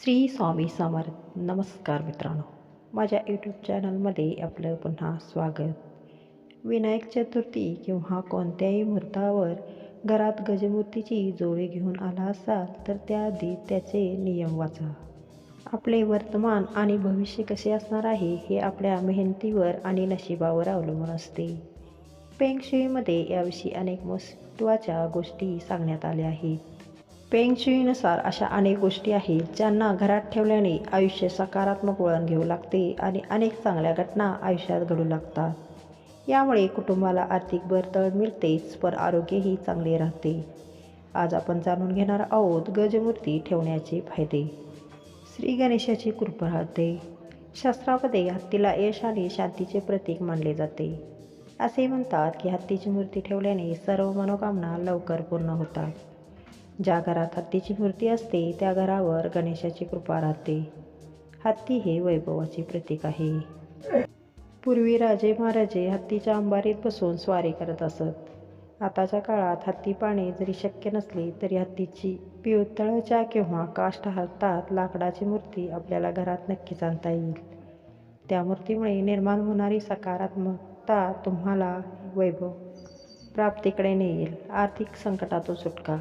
श्री स्वामी समर्थ. नमस्कार मित्रांनो. माझ्या यूट्यूब चॅनलमध्ये आपलं पुन्हा स्वागत. विनायक चतुर्थी किंवा कोणत्याही मुहूर्तावर घरात गजमूर्तीची जोडी घेऊन आला असाल तर त्याआधी त्याचे नियम वाचा. आपले वर्तमान आणि भविष्य कसे असणार आहे हे आपल्या मेहनतीवर आणि नशिबावर अवलंबून असते. पेंगशुईमध्ये याविषयी अनेक महत्त्वाच्या गोष्टी सांगण्यात आल्या आहेत. पेंगशुईनुसार अशा अनेक गोष्टी आहेत ज्यांना घरात ठेवल्याने आयुष्य सकारात्मक वळण घेऊ लागते आणि अनेक चांगल्या घटना आयुष्यात घडू लागतात. यामुळे कुटुंबाला आर्थिक बरतळ मिळतेच पण आरोग्यही चांगले राहते. आज आपण जाणून घेणार आहोत गजमूर्ती ठेवण्याचे फायदे. श्री गणेशाची कृपा राहते शास्त्रामध्ये हत्तीला यश आणि शांतीचे प्रतीक मानले जाते. असे म्हणतात की हत्तीची मूर्ती ठेवल्याने सर्व मनोकामना लवकर पूर्ण होतात. ज्या घरात हत्तीची मूर्ती असते त्या घरावर गणेशाची कृपा राहते. हत्ती हे वैभवाचे प्रतीक आहे. पूर्वी राजे महाराजे हत्तीच्या अंबारीत बसून स्वारी करत असत. आताच्या काळात हत्ती पाणी जरी शक्य नसले तरी हत्तीची पितळाच्या किंवा काष्ट हातात लाकडाची मूर्ती आपल्याला घरात नक्कीच आणता येईल. त्या मूर्तीमुळे निर्माण होणारी सकारात्मकता तुम्हाला वैभव प्राप्तीकडे नेईल. आर्थिक संकटातून सुटका.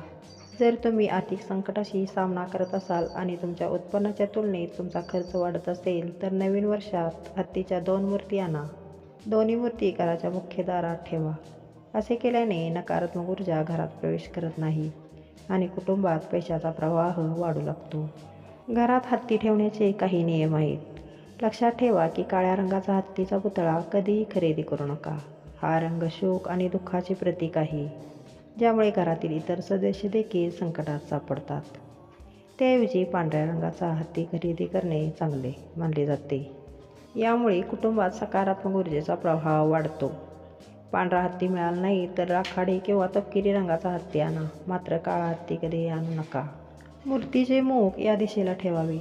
जर तुम्ही आर्थिक संकटाशी सामना करत असाल आणि तुमच्या उत्पन्नाच्या तुलनेत तुमचा खर्च वाढत असेल तर नवीन वर्षात हत्तीच्या दोन मूर्ती आणा. दोन्ही मूर्ती घराच्या मुख्य दारात ठेवा. असे केल्याने नकारात्मक ऊर्जा घरात प्रवेश करत नाही आणि कुटुंबात पैशाचा प्रवाह वाढू लागतो. घरात हत्ती ठेवण्याचे काही नियम आहेत. लक्षात ठेवा की काळ्या रंगाचा हत्तीचा पुतळा कधीही खरेदी करू नका. हा रंग शोक आणि दुःखाचे प्रतीक आहे. ज्यामुळे घरातील इतर सदस्य देखील संकटात सापडतात. त्याऐवजी पांढऱ्या रंगाचा हत्ती खरेदी करणे चांगले मानले जाते. यामुळे कुटुंबात सकारात्मक ऊर्जेचा प्रभाव वाढतो. पांढरा हत्ती मिळाला नाही तर राखाडी किंवा तपकिरी रंगाचा हत्ती आणा. मात्र काळा हत्ती कधी आणू नका. मूर्तीचे मुख या दिशेला ठेवावे.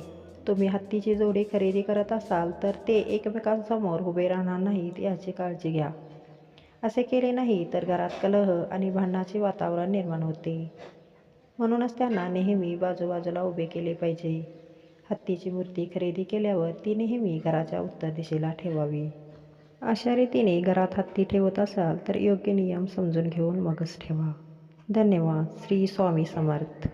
तुम्ही हत्तीची जोडी खरेदी करत असाल तर ते एकमेकांसमोर उभे राहणार नाहीत याची काळजी घ्या. असे केले नाही तर घरात कलह आणि भांडणाचे वातावरण निर्माण होते. म्हणूनच त्यांना नेहमी बाजूबाजूला उभे केले पाहिजे. हत्तीची मूर्ती खरेदी केल्यावर ती नेहमी घराच्या उत्तर दिशेला ठेवावी. अशा रीतीने घरात हत्ती ठेवत असाल तर योग्य नियम समजून घेऊन मगच ठेवा. धन्यवाद. श्री स्वामी समर्थ.